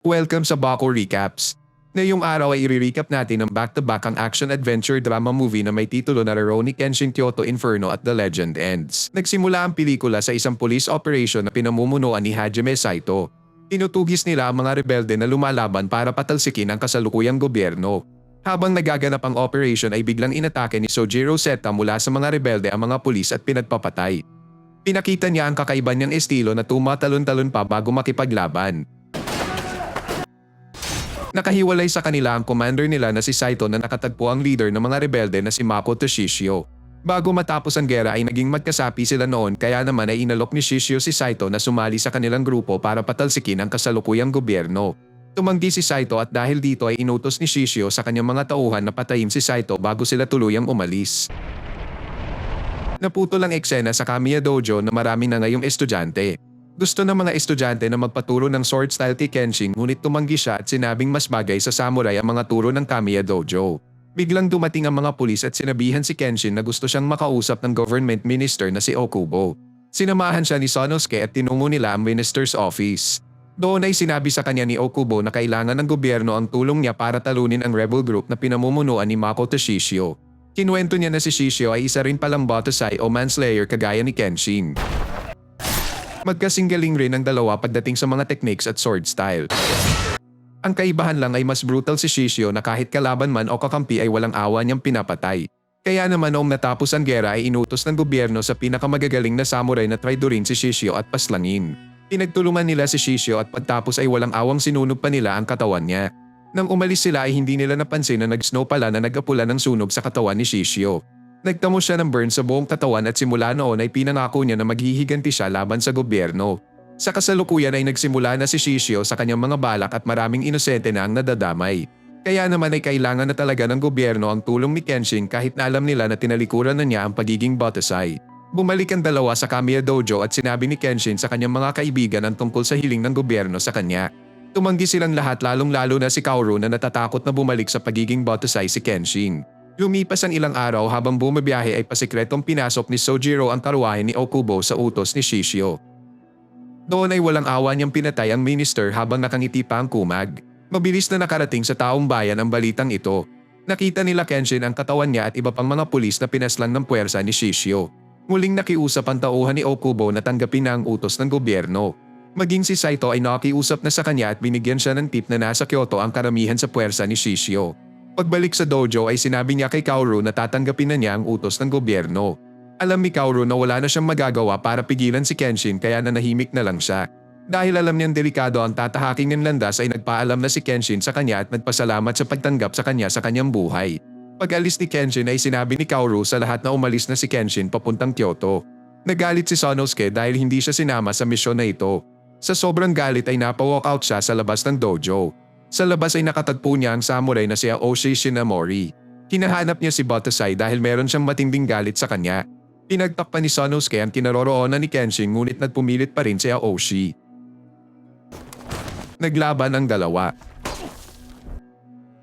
Welcome sa Baco Recaps. Ngayong araw ay i-recap natin ng back-to-back ang action-adventure drama movie na may titulo na Rurouni Kenshin Kyoto Inferno at The Legend Ends. Nagsimula ang pelikula sa isang police operation na pinamumunuan ni Hajime Saito. Tinutugis nila ang mga rebelde na lumalaban para patalsikin ang kasalukuyang gobyerno. Habang nagaganap ang operation ay biglang inatake ni Sojiro Seta mula sa mga rebelde ang mga pulis at pinagpapatay. Pinakita niya ang kakaiba niyang estilo na tumatalon-talon pa bago makipaglaban. Nakahiwalay sa kanila ang commander nila na si Saito na nakatagpo ang leader ng mga rebelde na si Mako Toshishio. Bago matapos ang gera ay naging magkasapi sila noon kaya naman ay inalok ni Shishio si Saito na sumali sa kanilang grupo para patalsikin ang kasalukuyang gobyerno. Tumanggi si Saito at dahil dito ay inutos ni Shishio sa kanyang mga tauhan na patayin si Saito bago sila tuluyang umalis. Naputol ang eksena sa Kamiya Dojo na marami na ngayong estudyante. Gusto ng mga estudyante na magpaturo ng sword style kay ngunit tumanggi siya at sinabing mas bagay sa samurai ang mga turo ng Kamiya Dojo. Biglang dumating ang mga pulis at sinabihan si Kenshin na gusto siyang makausap ng government minister na si Okubo. Sinamahan siya ni Sonosuke at tinungo nila ang minister's office. Doon ay sinabi sa kanya ni Okubo na kailangan ng gobyerno ang tulong niya para talunin ang rebel group na pinamumunuan ni Mako Toshishio. Kinuwento niya na si Shishio ay isa rin palang Botosai o manslayer kagaya ni Kenshin. Magkasinggaling rin ang dalawa pagdating sa mga techniques at sword style. Ang kaibahan lang ay mas brutal si Shishio na kahit kalaban man o kakampi ay walang awa niyang pinapatay. Kaya naman noong natapos ang gera ay inutos ng gobyerno sa pinakamagagaling na samurai na traidorin si Shishio at paslangin. Pinagtulungan nila si Shishio at pagtapos ay walang awang sinunog pa nila ang katawan niya. Nang umalis sila ay hindi nila napansin na nag-snow pala na nag-apula ng sunog sa katawan ni Shishio. Nagtamo siya ng burn sa buong katawan at simula noon ay pinangako niya na maghihiganti siya laban sa gobyerno. Sa kasalukuyan ay nagsimula na si Shishio sa kanyang mga balak at maraming inosente na ang nadadamay. Kaya naman ay kailangan na talaga ng gobyerno ang tulong ni Kenshin kahit na alam nila na tinalikuran na niya ang pagiging Botosai. Bumalik ang dalawa sa Kamiya Dojo at sinabi ni Kenshin sa kanyang mga kaibigan ang tungkol sa hiling ng gobyerno sa kanya. Tumanggi silang lahat lalong-lalo na si Kaoru na natatakot na bumalik sa pagiging Botosai si Kenshin. Lumipas ang ilang araw habang bumabiyahe ay pasikretong pinasok ni Sojiro ang karuwahe ni Okubo sa utos ni Shishio. Doon ay walang awa niyang pinatay ang minister habang nakangiti pa ang kumag. Mabilis na nakarating sa taong bayan ang balitang ito. Nakita nila Kenshin ang katawan niya at iba pang mga pulis na pinaslang ng puwersa ni Shishio. Muling nakiusap ang tauhan ni Okubo na tanggapin na ang utos ng gobyerno. Maging si Saito ay nakiusap na sa kanya at binigyan siya ng tip na nasa Kyoto ang karamihan sa puwersa ni Shishio. Pagbalik sa dojo ay sinabi niya kay Kaoru na tatanggapin na niya ang utos ng gobyerno. Alam ni Kaoru na wala na siyang magagawa para pigilan si Kenshin kaya nanahimik na lang siya. Dahil alam niyang delikado ang tatahaking ng landas ay nagpaalam na si Kenshin sa kanya at nagpasalamat sa pagtanggap sa kanya sa kanyang buhay. Pag-alis ni Kenshin ay sinabi ni Kaoru sa lahat na umalis na si Kenshin papuntang Kyoto. Nagalit si Sonosuke dahil hindi siya sinama sa misyon na ito. Sa sobrang galit ay napa-walkout siya sa labas ng dojo. Sa labas ay nakatagpo niya ang samurai na si Aoshi Shinamori. Hinahanap niya si Botosai dahil meron siyang matinding galit sa kanya. Pinagtakpan ni Sonosuke ang kinaroroonan ni Kenshin ngunit nagpumilit pa rin si Aoshi. Naglaban ang dalawa.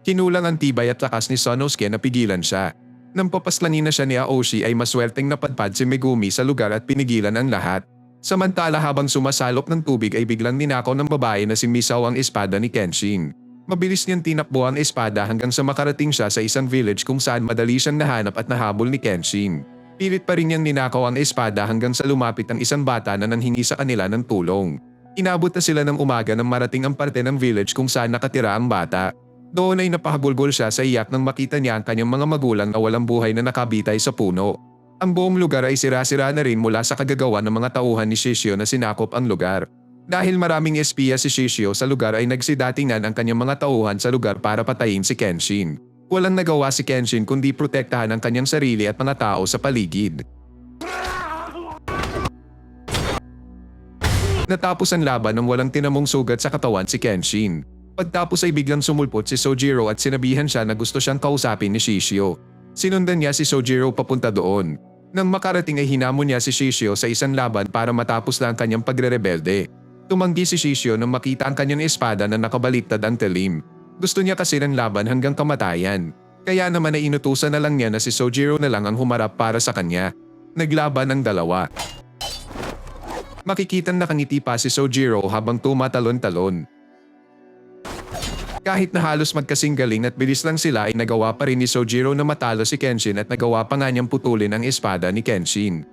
Kinulang ang tibay at lakas ni Sonosuke na pigilan siya. Nang papaslanin na siya ni Aoshi ay maswerteng napadpad si Megumi sa lugar at pinigilan ang lahat. Samantala habang sumasalop ng tubig ay biglang ninakaw ng babae na si Misaw ang espada ni Kenshin. Mabilis niyang tinakbo ang espada hanggang sa makarating siya sa isang village kung saan madali siyang nahanap at nahabol ni Kenshin. Pilit pa rin niyang ninakaw ang espada hanggang sa lumapit ang isang bata na nanghingi sa kanila ng tulong. Inabot na sila ng umaga nang marating ang parte ng village kung saan nakatira ang bata. Doon ay napahagulgol siya sa iyak nang makita niya ang kanyang mga magulang na walang buhay na nakabitay sa puno. Ang buong lugar ay sira-sira na rin mula sa kagagawa ng mga tauhan ni Shishio na sinakop ang lugar. Dahil maraming espiya si Shishio sa lugar ay nagsidatingan ang kanyang mga tauhan sa lugar para patayin si Kenshin. Walang nagawa si Kenshin kundi protektahan ang kanyang sarili at mga tao sa paligid. Natapos ang laban nang walang tinamong sugat sa katawan si Kenshin. Pagtapos ay biglang sumulpot si Sojiro at sinabihan siya na gusto siyang kausapin ni Shishio. Sinundan niya si Sojiro papunta doon. Nang makarating ay hinamon niya si Shishio sa isang laban para matapos na ang kanyang pagre-rebelde. Tumanggi si Shishio nang makita ang kanyang espada na nakabaliktad ang telim. Gusto niya kasi ng laban hanggang kamatayan. Kaya naman ay inutusan na lang niya na si Sojiro na lang ang humarap para sa kanya. Naglaban ang dalawa. Makikitang nakangiti pa si Sojiro habang tumatalon-talon. Kahit na halos magkasing galing at bilis lang sila ay nagawa pa rin ni Sojiro na matalo si Kenshin at nagawa pa nga niyang putulin ang espada ni Kenshin.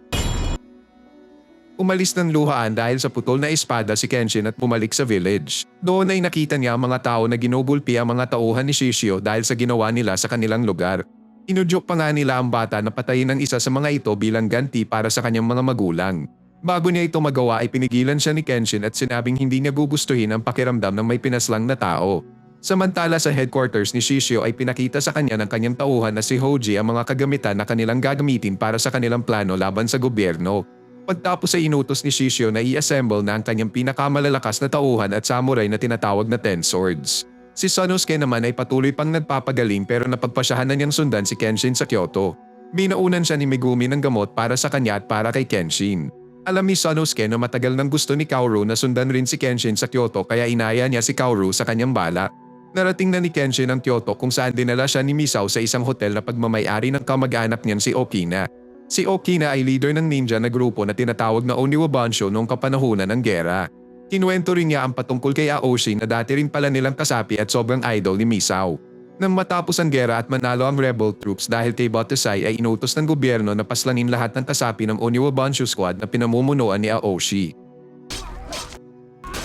Umalis ng luhaan dahil sa putol na espada si Kenshin at bumalik sa village. Doon ay nakita niya ang mga tao na ginubulpi ang mga tauhan ni Shishio dahil sa ginawa nila sa kanilang lugar. Inudyok pa nga nila ang bata na patayin ng isa sa mga ito bilang ganti para sa kanyang mga magulang. Bago niya ito magawa ay pinigilan siya ni Kenshin at sinabing hindi niya gugustuhin ang pakiramdam ng may pinaslang na tao. Samantala sa headquarters ni Shishio ay pinakita sa kanya ng kanyang tauhan na si Hoji ang mga kagamitan na kanilang gagamitin para sa kanilang plano laban sa gobyerno. Pagtapos ay inutos ni Shishio na i-assemble na ang kanyang pinakamalalakas na tauhan at samurai na tinatawag na Ten Swords. Si Sanosuke naman ay patuloy pang nagpapagaling pero napagpasyahan na niyang sundan si Kenshin sa Kyoto. Binaunan siya ni Megumi ng gamot para sa kanya at para kay Kenshin. Alam ni Sanosuke na matagal nang gusto ni Kaoru na sundan rin si Kenshin sa Kyoto kaya inaya niya si Kaoru sa kanyang bala. Narating na ni Kenshin ang Kyoto kung saan dinala siya ni Misao sa isang hotel na pagmamayari ng kamag-anak niyan si Okina. Si Okina ay leader ng ninja na grupo na tinatawag na Oniwa Bansho noong kapanahunan ng gera. Kinuwento rin niya ang patungkol kay Aoshi na dati rin pala nilang kasapi at sobrang idol ni Misao. Nang matapos ang gera at manalo ang rebel troops dahil kay Batusai ay inutos ng gobyerno na paslanin lahat ng kasapi ng Oniwa Bansho squad na pinamumunuan ni Aoshi.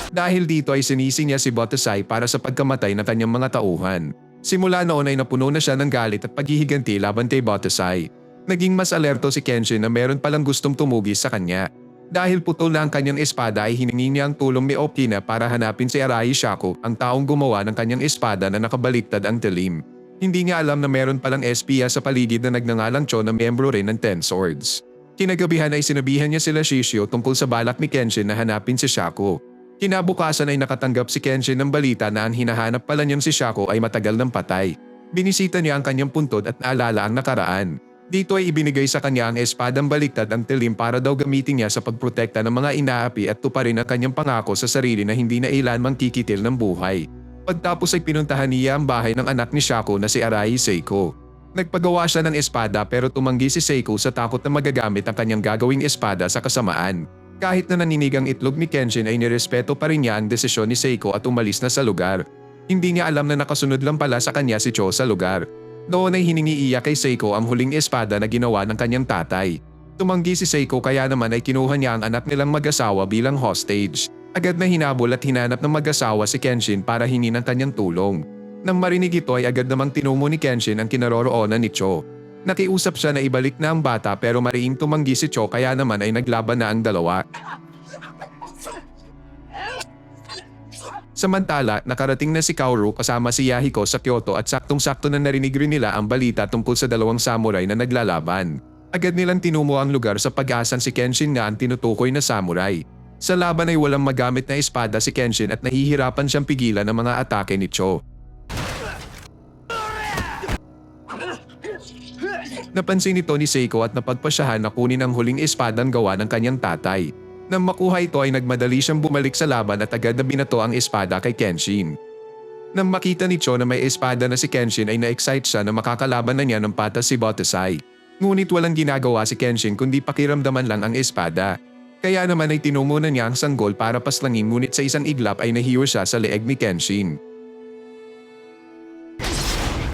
Dahil dito ay sinisi niya si Batusai para sa pagkamatay ng kanyang mga tauhan. Simula noon ay napuno na siya ng galit at paghihiganti laban kay Batusai. Naging mas alerto si Kenshin na meron palang gustong tumugis sa kanya. Dahil putol na ang kanyang espada ay hiningi niya ang tulong ni Okina para hanapin si Arai Shaku, ang taong gumawa ng kanyang espada na nakabaliktad ang talim. Hindi niya alam na meron palang espiya sa paligid na nagnangalang Cho na miyembro rin ng Ten Swords. Kinagabihan ay sinabihan niya sila Shishio tungkol sa balak ni Kenshin na hanapin si Shaku. Kinabukasan ay nakatanggap si Kenshin ng balita na ang hinahanap pala niyang si Shaku ay matagal ng patay. Binisita niya ang kanyang puntod at naalala ang nakaraan. Dito ay ibinigay sa kanya ang espadang baliktad ang tilim para daw gamitin niya sa pagprotekta ng mga inaapi at tuparin ang kanyang pangako sa sarili na hindi na ilanmang kikitil ng buhay. Pagtapos ay pinuntahan niya ang bahay ng anak ni Shaku na si Arai Seiko. Nagpagawa siya ng espada pero tumanggi si Seiko sa takot na magagamit ang kanyang gagawing espada sa kasamaan. Kahit na naninig ang itlog ni Kenshin ay nirespeto pa rin niya ang desisyon ni Seiko at umalis na sa lugar. Hindi niya alam na nakasunod lang pala sa kanya si Cho sa lugar. Noon ay hiningi iya kay Seiko ang huling espada na ginawa ng kanyang tatay. Tumanggi si Seiko kaya naman ay kinuha niya ang anak nilang mag-asawa bilang hostage. Agad na hinabol at hinanap ng mag-asawa si Kenshin para hingin ang kanyang tulong. Nang marinig ito ay agad namang tinumo ni Kenshin ang kinaroroonan ni Cho. Nakiusap siya na ibalik na ang bata pero mariing tumanggi si Cho kaya naman ay naglaban na ang dalawa. Samantala, nakarating na si Kaoru kasama si Yahiko sa Kyoto at saktong-sakto na narinig rin nila ang balita tungkol sa dalawang samurai na naglalaban. Agad nilang tinumo ang lugar sa pag-asan si Kenshin nga ang tinutukoy na samurai. Sa laban ay walang magamit na espada si Kenshin at nahihirapan siyang pigilan ng mga atake ni Cho. Napansin ito ni Seiko at napagpasyahan na kunin ang huling espadang gawa ng kanyang tatay. Nang makuha ito ay nagmadali siyang bumalik sa laban at agad na binato ang espada kay Kenshin. Nang makita ni Cho na may espada na si Kenshin ay na-excite siya na makakalaban na niya ng patas si Batusai. Ngunit walang ginagawa si Kenshin kundi pakiramdaman lang ang espada. Kaya naman ay tinumo na niya ang sanggol para paslangin ngunit sa isang iglap ay nahiwa siya sa leeg ni Kenshin.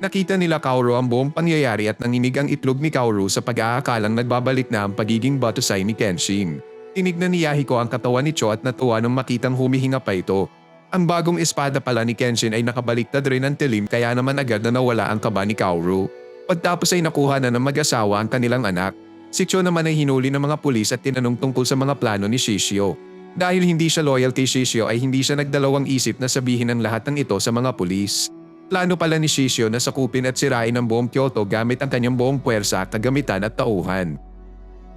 Nakita nila Kaoru ang buong pangyayari at nanginig ang itlog ni Kaoru sa pag-aakalang nagbabalik na ang pagiging Batusai ni Kenshin. Tinignan ni Yahiko ang katawan ni Cho at natuwa nang makitang humihinga pa ito. Ang bagong espada pala ni Kenshin ay nakabaliktad rin ng tilim kaya naman agad na nawala ang kaba ni Kaoru. Pagtapos ay nakuha na ng mag-asawa ang kanilang anak. Si Cho naman ay hinuli ng mga pulis at tinanong tungkol sa mga plano ni Shishio. Dahil hindi siya loyal kay Shishio ay hindi siya nagdalawang isip na sabihin ang lahat ng ito sa mga pulis. Plano pala ni Shishio na sakupin at sirain ang buong Kyoto gamit ang kanyang buong puwersa, kagamitan at tauhan.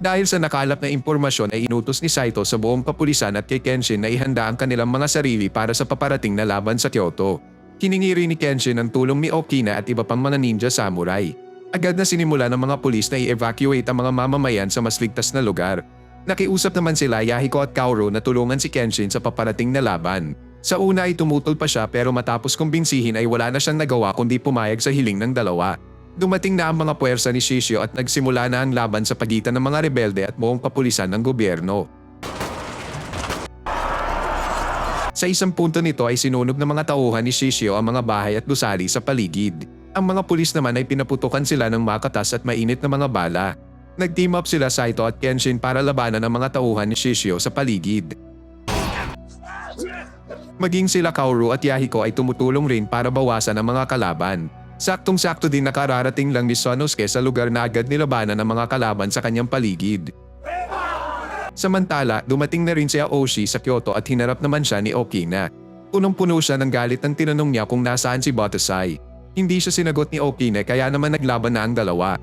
Dahil sa nakalap na impormasyon ay inutos ni Saito sa buong kapulisan at kay Kenshin na ihanda ang kanilang mga sarili para sa paparating na laban sa Kyoto. Hiningi rin ni Kenshin ang tulong ni Okina at iba pang mga ninja samurai. Agad na sinimula ng mga pulis na i-evacuate ang mga mamamayan sa mas ligtas na lugar. Nakiusap naman sila Yahiko at Kaoru na tulungan si Kenshin sa paparating na laban. Sa una ay tumutol pa siya pero matapos kumbinsihin ay wala na siyang nagawa kundi pumayag sa hiling ng dalawa. Dumating na ang mga puwersa ni Shishio at nagsimula na ang laban sa pagitan ng mga rebelde at buong kapulisan ng gobyerno. Sa isang punto nito ay sinunog ng mga tauhan ni Shishio ang mga bahay at gusali sa paligid. Ang mga pulis naman ay pinaputukan sila ng makatas at mainit na mga bala. Nag-team up sila Saito at Kenshin para labanan ang mga tauhan ni Shishio sa paligid. Maging sila Kaoru at Yahiko ay tumutulong rin para bawasan ang mga kalaban. Saktong-sakto din nakararating lang ni Sonosuke sa lugar na agad nilabanan ng mga kalaban sa kanyang paligid. Samantala, dumating na rin si Aoshi sa Kyoto at hinarap naman siya ni Okina. Punong-puno siya ng galit nang tinanong niya kung nasaan si Batasai. Hindi siya sinagot ni Okina kaya naman naglaban na ang dalawa.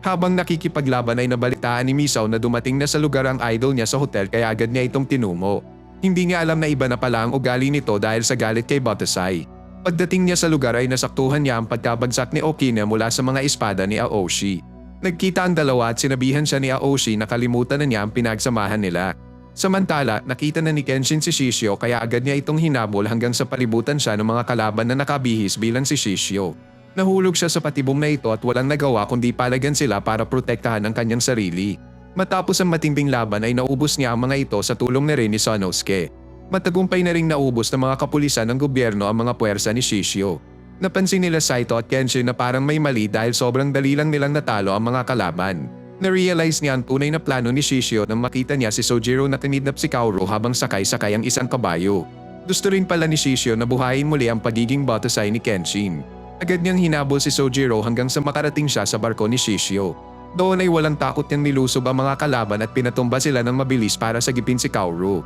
Habang nakikipaglaban ay nabalitaan ni Misaw na dumating na sa lugar ang idol niya sa hotel kaya agad niya itong tinumo. Hindi niya alam na iba na pala ang ugali nito dahil sa galit kay Batasai. Pagdating niya sa lugar ay nasaktuhan niya ang pagkabagsak ni Okina mula sa mga espada ni Aoshi. Nagkita ang dalawa at sinabihan siya ni Aoshi na kalimutan na niya ang pinagsamahan nila. Samantala, nakita na ni Kenshin si Shishio kaya agad niya itong hinabol hanggang sa palibutan siya ng mga kalaban na nakabihis bilang si Shishio. Nahulog siya sa patibong na ito at walang nagawa kundi palagan sila para protektahan ang kanyang sarili. Matapos ang matinding laban ay naubos niya ang mga ito sa tulong na rin ni Sonosuke. Matagumpay na ring naubos ng mga kapulisan ng gobyerno ang mga puwersa ni Shishio. Napansin nila Saito at Kenshin na parang may mali dahil sobrang dali lang nilang natalo ang mga kalaban. Na-realize niya ang tunay na plano ni Shishio nang makita niya si Sojiro na tinidnap si Kaoru habang sakay-sakay ang isang kabayo. Gusto rin pala ni Shishio na buhayin muli ang pagiging batasay ni Kenshin. Agad niyang hinabol si Sojiro hanggang sa makarating siya sa barko ni Shishio. Doon ay walang takot niyang nilusob ang mga kalaban at pinatumba sila ng mabilis para sagipin si Kaoru.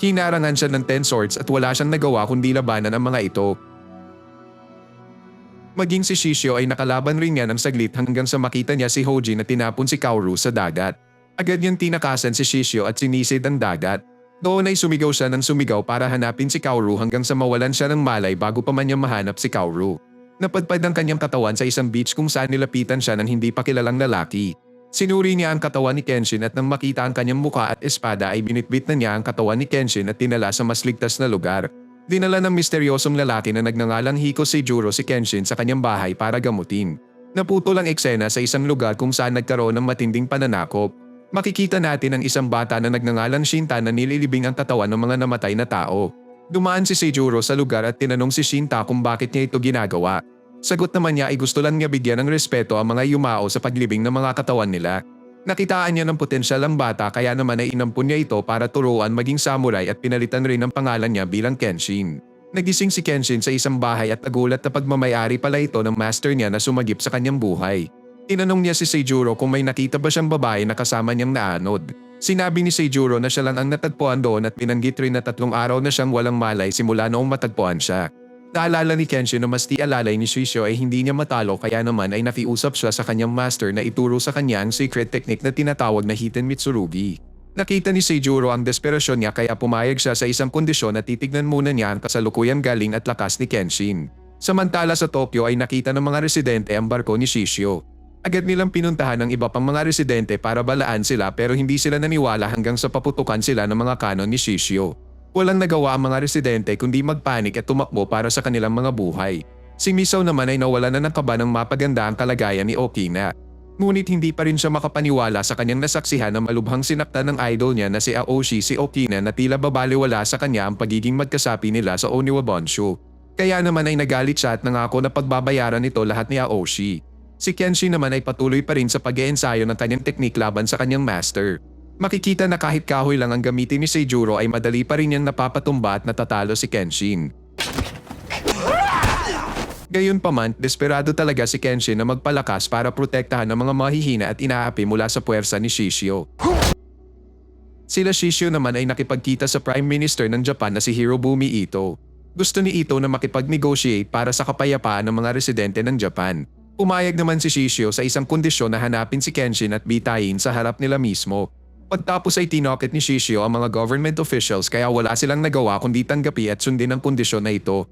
Hinarangan siya ng 10 swords at wala siyang nagawa kundi labanan ang mga ito. Maging si Shishio ay nakalaban rin niya ng saglit hanggang sa makita niya si Hoji na tinapon si Kaoru sa dagat. Agad niyang tinakasan si Shishio at sinisid ang dagat. Doon ay sumigaw siya ng sumigaw para hanapin si Kaoru hanggang sa mawalan siya ng malay bago pa man niya mahanap si Kaoru. Napadpad ang kanyang katawan sa isang beach kung saan nilapitan siya ng hindi pa kilalang lalaki. Sinuri niya ang katawan ni Kenshin at nang makita ang kanyang muka at espada ay binitbit na niya ang katawan ni Kenshin at tinala sa mas ligtas na lugar. Dinala ng misteryosong lalaki na nagngangalang Hiko Seijuro si Kenshin sa kanyang bahay para gamutin. Naputol ang eksena sa isang lugar kung saan nagkaroon ng matinding pananakop. Makikita natin ang isang bata na nagngangalang Shinta na nililibing ang katawan ng mga namatay na tao. Dumaan si Seijuro sa lugar at tinanong si Shinta kung bakit niya ito ginagawa. Sagot naman niya ay gusto lang niya bigyan ng respeto ang mga yumao sa paglibing ng mga katawan nila. Nakitaan niya ng potensyal ang bata kaya naman ay inampun niya ito para turuan maging samurai at pinalitan rin ang pangalan niya bilang Kenshin. Nagising si Kenshin sa isang bahay at nagulat na pagmamayari pala ito ng master niya na sumagip sa kanyang buhay. Tinanong niya si Seijuro kung may nakita ba siyang babae na kasama niyang naanod. Sinabi ni Seijuro na siya lang ang natagpuan doon at binanggit rin na tatlong araw na siyang walang malay simula noong matagpuan siya. Naalala ni Kenshin na mas di alalay ni Shishio ay hindi niya matalo kaya naman ay nakiusap siya sa kanyang master na ituro sa kanya ang secret technique na tinatawag na Hiten Mitsurugi. Nakita ni Seijuro ang desperasyon niya kaya pumayag siya sa isang kondisyon na titignan muna niya ang kasalukuyang galing at lakas ni Kenshin. Samantala sa Tokyo ay nakita ng mga residente ang barko ni Shishio. Agad nilang pinuntahan ng iba pang mga residente para balaan sila pero hindi sila naniwala hanggang sa paputukan sila ng mga kanon ni Shishio. Walang nagawa ang mga residente kundi magpanik at tumakbo para sa kanilang mga buhay. Si Misaw naman ay nawala na ng kaba ng mapaganda ang kalagayan ni Okina. Ngunit hindi pa rin siya makapaniwala sa kanyang nasaksihan na malubhang sinaktan ng idol niya na si Aoshi si Okina na tila babaliwala sa kanya ang pagiging magkasapi nila sa Oniwa Bonshu. Kaya naman ay nagalit siya at nangako na pagbabayaran nito lahat ni Aoshi. Si Kenshi naman ay patuloy pa rin sa pag-iensayo ng kanyang teknik laban sa kanyang master. Makikita na kahit kahoy lang ang gamitin ni Seijuro ay madali pa rin niyang napapatumba at natatalo si Kenshin. Gayunpaman, desperado talaga si Kenshin na magpalakas para protektahan ng mga mahihina at inaapi mula sa puwersa ni Shishio. Sila Shishio naman ay nakipagkita sa Prime Minister ng Japan na si Hirobumi Ito. Gusto ni Ito na makipag-negotiate para sa kapayapaan ng mga residente ng Japan. Umayag naman si Shishio sa isang kondisyon na hanapin si Kenshin at bitayin sa harap nila mismo Pagtapos ay tinoket ni Shishio ang mga government officials kaya wala silang nagawa kundi tanggapi at sundin ang kondisyon na ito.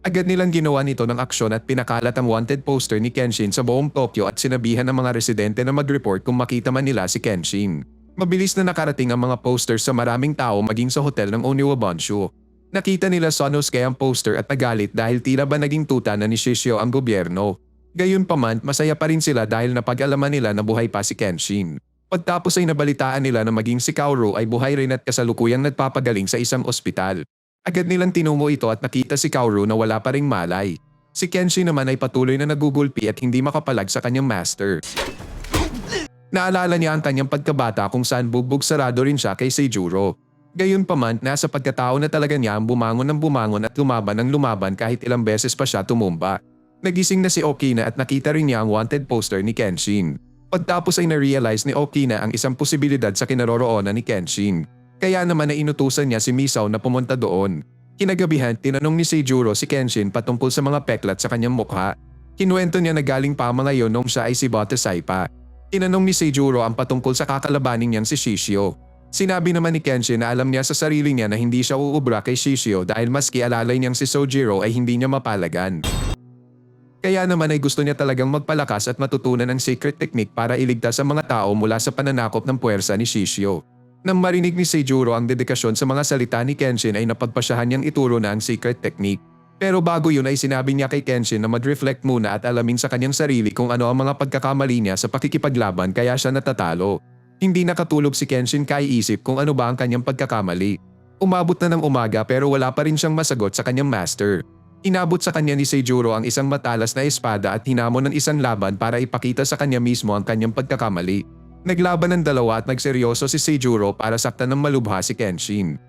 Agad nilang ginawa nito ng aksyon at pinakalat ang wanted poster ni Kenshin sa buong Tokyo at sinabihan ng mga residente na mag-report kung makita man nila si Kenshin. Mabilis na nakarating ang mga posters sa maraming tao maging sa hotel ng Oniwa Bonshu. Nakita nila Sonosuke ang poster at nagalit dahil tila ba naging tuta na ni Shishio ang gobyerno. Gayunpaman, masaya pa rin sila dahil napag-alaman nila na buhay pa si Kenshin. Pagtapos ay nabalitaan nila na maging si Kaoru ay buhay rin at kasalukuyang nagpapagaling sa isang ospital. Agad nilang tinungo ito at nakita si Kaoru na wala pa ring malay. Si Kenshi naman ay patuloy na nagugulpi at hindi makapalag sa kanyang master. Naalala niya ang kanyang pagkabata kung saan bugbog sarado rin siya kay Seijuro. Gayunpaman, nasa pagkatao na talaga niya ang bumangon ng bumangon at lumaban ng lumaban kahit ilang beses pa siya tumumba. Nagising na si Okina at nakita rin niya ang wanted poster ni Kenshin. Pagtapos ay na-realize ni Okina ang isang posibilidad sa kinaroroonan ni Kenshin. Kaya naman na inutusan niya si Misao na pumunta doon. Kinagabihan, tinanong ni Seijuro si Kenshin patungkol sa mga peklat sa kanyang mukha. Kinuwento niya na galing pa mga yon siya ay si Batasai pa. Tinanong ni Seijuro ang patungkol sa kakalabanin niyang si Shishio. Sinabi naman ni Kenshin na alam niya sa sarili niya na hindi siya uubra kay Shishio dahil maski alalay niyang si Sojiro ay hindi niya mapalagan. Kaya naman ay gusto niya talagang magpalakas at matutunan ang secret technique para iligtas ang mga tao mula sa pananakop ng puwersa ni Shishio. Nang marinig ni Seijuro ang dedikasyon sa mga salita ni Kenshin ay napagpasyahan niyang ituro na ang secret technique. Pero bago yun ay sinabi niya kay Kenshin na mag-reflect muna at alamin sa kanyang sarili kung ano ang mga pagkakamali niya sa pakikipaglaban kaya siya natatalo. Hindi nakatulog si Kenshin kaiisip kung ano ba ang kanyang pagkakamali. Umabot na ng umaga pero wala pa rin siyang masagot sa kanyang master. Inabot sa kanya ni Seijuro ang isang matalas na espada at hinamon ng isang laban para ipakita sa kanya mismo ang kanyang pagkakamali. Naglaban ng dalawa at nagseryoso si Seijuro para saktan ng malubha si Kenshin.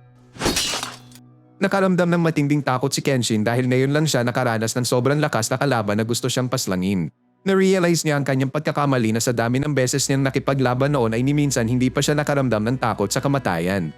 Nakaramdam ng matinding takot si Kenshin dahil ngayon lang siya nakaranas ng sobrang lakas na kalaban na gusto siyang paslangin. Na-realize niya ang kanyang pagkakamali na sa dami ng beses niyang nakipaglaban noon ay ni minsan hindi pa siya nakaramdam ng takot sa kamatayan.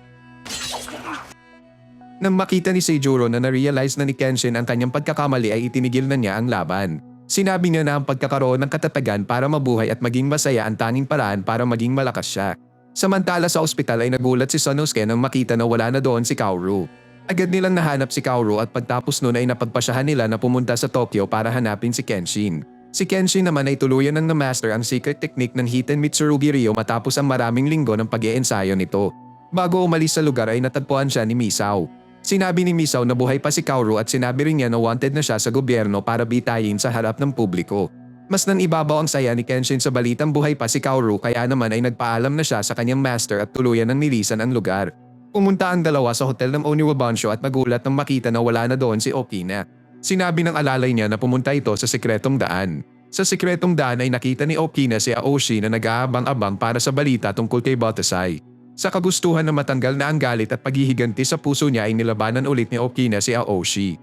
Nang makita ni Seijuro na na-realize na ni Kenshin ang kanyang pagkakamali ay itinigil na niya ang laban. Sinabi niya na ang pagkakaroon ng katatagan para mabuhay at maging masaya ang tanging paraan para maging malakas siya. Samantala sa ospital ay nagulat si Sanosuke nang makita na wala na doon si Kaoru. Agad nilang nahanap si Kaoru at pagtapos noon ay napagpasyahan nila na pumunta sa Tokyo para hanapin si Kenshin. Si Kenshin naman ay tuluyan ng na-master ang secret technique ng Hiten Mitsurugi Ryo matapos ang maraming linggo ng pag-iensayo nito. Bago umalis sa lugar ay natagpuan siya ni Misao. Sinabi ni Misao na buhay pa si Kaoru at sinabi rin niya na wanted na siya sa gobyerno para bitayin sa harap ng publiko. Mas nan ibabaw ang saya ni Kenshin sa balitang buhay pa si Kaoru kaya naman ay nagpaalam na siya sa kanyang master at tuluyan ng nilisan ang lugar. Pumunta ang dalawa sa hotel ng Oniwabansho at nagulat nang makita na wala na doon si Okina. Sinabi ng alalay niya na pumunta ito sa sikretong daan. Sa sikretong daan ay nakita ni Okina si Aoshi na nag-aabang-abang para sa balita tungkol kay Batasai. Sa kagustuhan na matanggal na ang galit at paghihiganti sa puso niya ay nilabanan ulit ni Okina si Aoshi.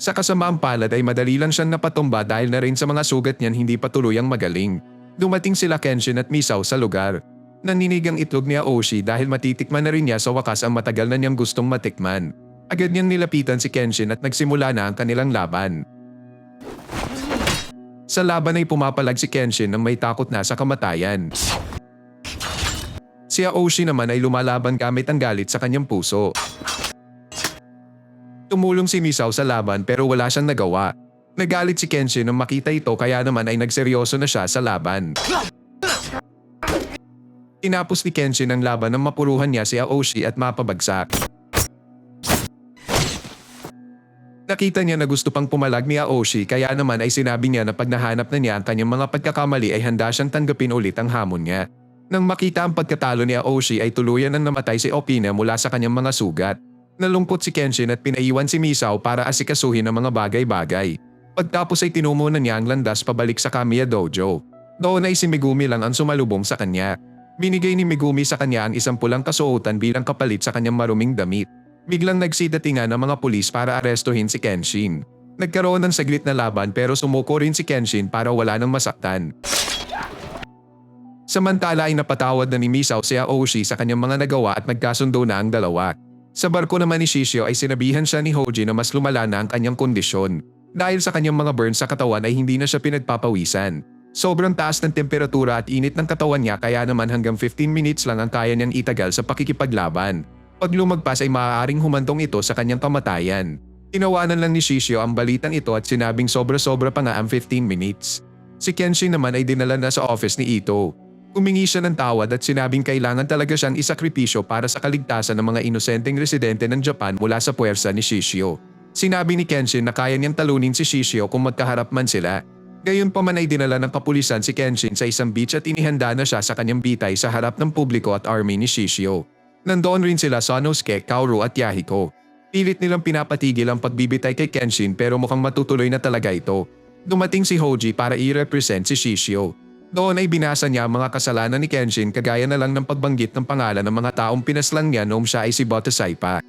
Sa kasamaang palad ay madali lang siyang napatumba dahil na rin sa mga sugat niyan hindi pa tuluyang magaling. Dumating sila Kenshin at Misao sa lugar. Naninig ang itlog ni Aoshi dahil matitikman na rin niya sa wakas ang matagal na niyang gustong matikman. Agad niyang nilapitan si Kenshin at nagsimula na ang kanilang laban. Sa laban ay pumapalag si Kenshin nang may takot na sa kamatayan. Si Aoshi naman ay lumalaban gamit ang galit sa kanyang puso. Tumulong si Misao sa laban pero wala siyang nagawa. Nagalit si Kenshin nang makita ito kaya naman ay nagseryoso na siya sa laban. Tinapos ni Kenshin ang laban nang mapuruhan niya si Aoshi at mapabagsak. Nakita niya na gusto pang pumalag ni Aoshi kaya naman ay sinabi niya na pag nahanap na niya ang kanyang mga pagkakamali ay handa siyang tanggapin ulit ang hamon niya. Nang makita ang pagkatalo ni Aoshi ay tuluyan nang namatay si Okina mula sa kanyang mga sugat. Nalungkot si Kenshin at pinaiwan si Misao para asikasuhin ang mga bagay-bagay. Pagtapos ay tinumunan niya ang landas pabalik sa Kamiya Dojo. Doon ay si Megumi lang ang sumalubong sa kanya. Binigay ni Megumi sa kanya ang isang pulang kasuotan bilang kapalit sa kanyang maruming damit. Biglang nagsidatingan ang mga pulis para arestuhin si Kenshin. Nagkaroon ng saglit na laban pero sumuko rin si Kenshin para wala nang masaktan. Samantala ay napatawad na ni Misao si Aoshi sa kanyang mga nagawa at nagkasundo na ang dalawa. Sa barko naman ni Shishio ay sinabihan siya ni Hoji na mas lumala na ang kanyang kondisyon. Dahil sa kanyang mga burns sa katawan ay hindi na siya pinagpapawisan. Sobrang taas ng temperatura at init ng katawan niya kaya naman hanggang 15 minutes lang ang kaya niyang itagal sa pakikipaglaban. Pag lumagpas ay maaaring humantong ito sa kanyang kamatayan. Tinawanan lang ni Shishio ang balitang ito at sinabing sobra-sobra pa nga ang 15 minutes. Si Kenshin naman ay dinala na sa office ni Ito. Humingi siya ng tawad at sinabing kailangan talaga siyang isakripisyo para sa kaligtasan ng mga inosenteng residente ng Japan mula sa puwersa ni Shishio. Sinabi ni Kenshin na kaya niyang talunin si Shishio kung magkaharap man sila. Gayon pa man ay dinala ng kapulisan si Kenshin sa isang beach at inihanda na siya sa kanyang bitay sa harap ng publiko at army ni Shishio. Nandoon rin sila Sonosuke, Kaoru at Yahiko. Pilit nilang pinapatigil ang pagbibitay kay Kenshin pero mukhang matutuloy na talaga ito. Dumating si Hoji para i-represent si Shishio. Doon ay binasa niya ang mga kasalanan ni Kenshin kagaya na lang ng pagbanggit ng pangalan ng mga taong pinaslang niya noong siya ay si Botasai pa.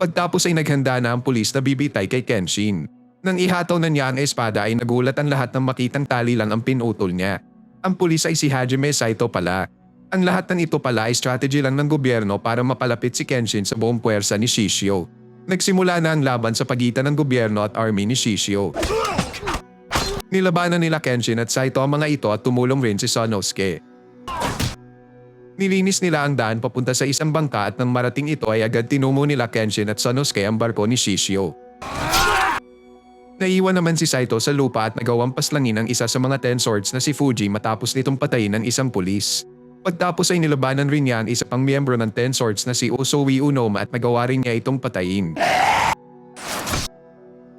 Pagtapos ay naghanda na ang pulis na bibitay kay Kenshin. Nang ihataw na niya ang espada ay nagulat ang lahat ng makitang tali lang ang pinutol niya. Ang pulis ay si Hajime Saito pala. Ang lahat ng ito pala ay strategy lang ng gobyerno para mapalapit si Kenshin sa buong puwersa ni Shishio. Nagsimula na ang laban sa pagitan ng gobyerno at army ni Shishio. Nilabanan nila Kenshin at Saito ang mga ito at tumulong rin si Sonosuke. Nilinis nila ang daan papunta sa isang bangka at nang marating ito ay agad tinumo nila Kenshin at Sonosuke ang barko ni Shishio. Naiwan naman si Saito sa lupa at nagawang paslangin ang isa sa mga ten swords na si Fuji matapos nitong patayin ng isang pulis. Pagtapos ay nilabanan rin niya ang isa pang miyembro ng ten swords na si Usowi Unoma at nagawa rin niya itong patayin.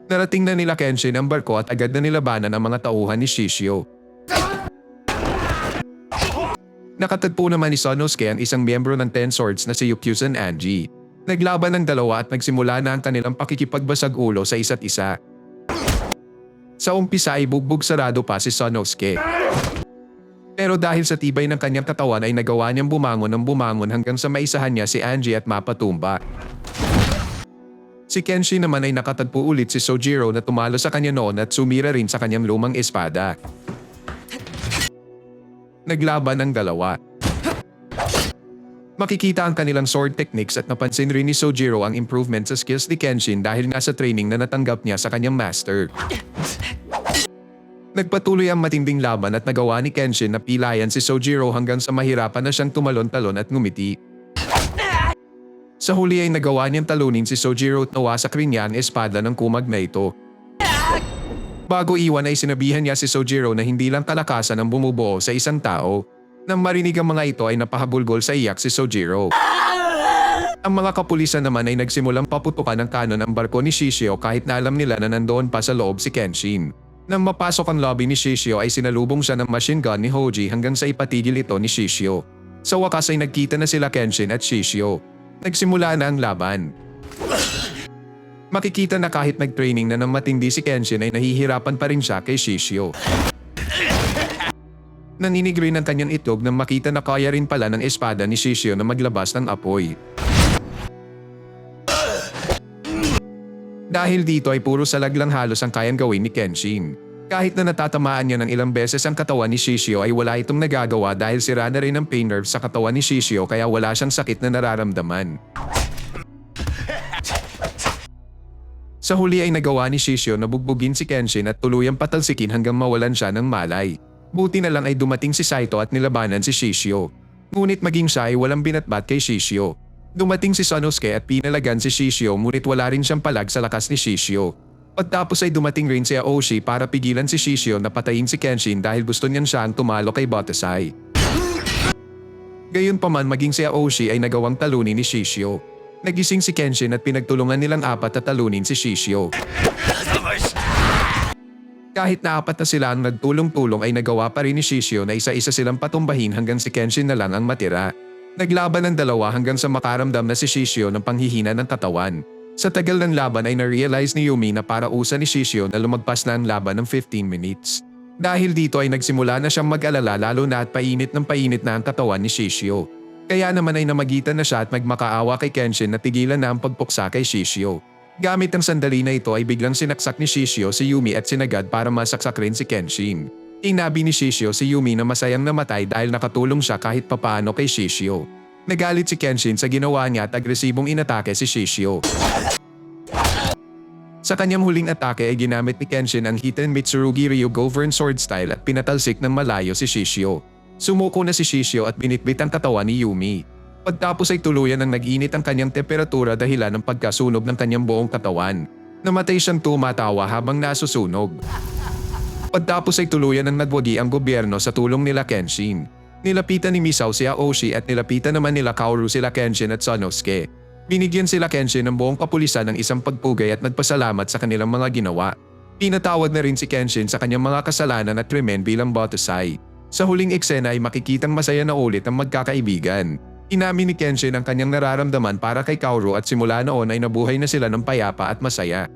Narating na nila Kenshin ang barko at agad na nilabanan ang mga tauhan ni Shishio. Nakatagpo naman ni Sonosuke ang isang miyembro ng Ten Swords na si Yukyusan Anji. Naglaban ng dalawa at nagsimula na ang kanilang pakikipagbasag ulo sa isa't isa. Sa umpisa ay bugbog sarado pa si Sonosuke. Pero dahil sa tibay ng kanyang katawan ay nagawa niyang bumangon ng bumangon hanggang sa maisahan niya si Angie at mapatumba. Si Kenshi naman ay nakatagpo ulit si Sojiro na tumalo sa kanya noon at sumira rin sa kanyang lumang espada. Naglaban ang dalawa. Makikita ang kanilang sword techniques at napansin rin ni Sojiro ang improvement sa skills ni Kenshin dahil nga sa training na natanggap niya sa kanyang master. Nagpatuloy ang matinding laban at nagawa ni Kenshin na pilayan si Sojiro hanggang sa mahirapan na siyang tumalon-talon at ngumiti. Sa huli ay nagawa niyang talunin si Sojiro rin niya ang espada ng kumag ito. Bago iwan ay sinabihan niya si Sojiro na hindi lang kalakasan ang bumubuo sa isang tao. Nang marinig ang mga ito ay napahabulgol sa iyak si Sojiro. Ang mga kapulisan naman ay nagsimulang paputukan ng kanon ang barko ni Shishio kahit na alam nila na nandoon pa sa loob si Kenshin. Nang mapasok ang lobby ni Shishio ay sinalubong siya ng machine gun ni Hoji hanggang sa ipatigil ito ni Shishio. Sa wakas ay nagkita na sila Kenshin at Shishio. Nagsimula na ang laban. Makikita na kahit nag-training na ng matindi si Kenshin ay nahihirapan pa rin siya kay Shishio. Naninig rin ang kanyang itlog nang makita na kaya rin pala ng espada ni Shishio na maglabas ng apoy. Dahil dito ay puro salag lang halos ang kayang gawin ni Kenshin. Kahit na natatamaan niya ng ilang beses ang katawan ni Shishio ay wala itong nagagawa dahil sira na rin ang pain nerve sa katawan ni Shishio kaya wala siyang sakit na nararamdaman. Sa huli ay nagawa ni Shishio na bugbugin si Kenshin at tuluyang patalsikin hanggang mawalan siya ng malay. Buti na lang ay dumating si Saito at nilabanan si Shishio. Ngunit maging siya ay walang binatbat kay Shishio. Dumating si Sonosuke at pinalagan si Shishio ngunit wala rin siyang palag sa lakas ni Shishio. Pagtapos ay dumating rin si Aoshi para pigilan si Shishio na patayin si Kenshin dahil gusto niyan siyang tumalo kay Botasai. Gayunpaman maging si Aoshi ay nagawang talunin ni Shishio. Nagising si Kenshin at pinagtulungan nilang apat na talunin si Shishio. Kahit na apat na sila ang nagtulong-tulong ay nagawa pa rin ni Shishio na isa-isa silang patumbahin hanggang si Kenshin na lang ang matira. Naglaban ng dalawa hanggang sa makaramdam na si Shishio ng panghihina ng katawan. Sa tagal ng laban ay na-realize ni Yumi na para usa ni Shishio na lumagpas na ang laban ng 15 minutes. Dahil dito ay nagsimula na siyang mag-alala lalo na at painit ng painit na ang katawan ni Shishio. Kaya naman ay namagitan na siya at magmakaawa kay Kenshin na tigilan na ang pagpuksa kay Shishio. Gamit ang sandali na ito ay biglang sinaksak ni Shishio si Yumi at sinagad para masaksak rin si Kenshin. Inabi ni Shishio si Yumi na masayang namatay dahil nakatulong siya kahit papaano kay Shishio. Nagalit si Kenshin sa ginawa niya at agresibong inatake si Shishio. Sa kanyang huling atake ay ginamit ni Kenshin ang Hiten Mitsurugi Ryu Govern Sword Style at pinatalsik ng malayo si Shishio. Sumuko na si Shishio at binitbit ang katawan ni Yumi. Pagtapos ay tuluyan ang nag-init ang kanyang temperatura dahilan ng pagkasunog ng kanyang buong katawan. Namatay siyang tumatawa habang nasusunog. Pagtapos ay tuluyan ng nagwagi ang gobyerno sa tulong nila Kenshin. Nilapitan ni Misao si Aoshi at nilapitan naman nila Kaoru sila Kenshin at Sonosuke. Binigyan sila Kenshin ng buong kapulisan ng isang pagpugay at nagpasalamat sa kanilang mga ginawa. Pinatawad na rin si Kenshin sa kanyang mga kasalanan at krimen bilang Batusai. Sa huling eksena ay makikitang masaya na ulit ang magkakaibigan. Inamin ni Kenshin ang kanyang nararamdaman para kay Kaoru at simula noon ay nabuhay na sila ng payapa at masaya.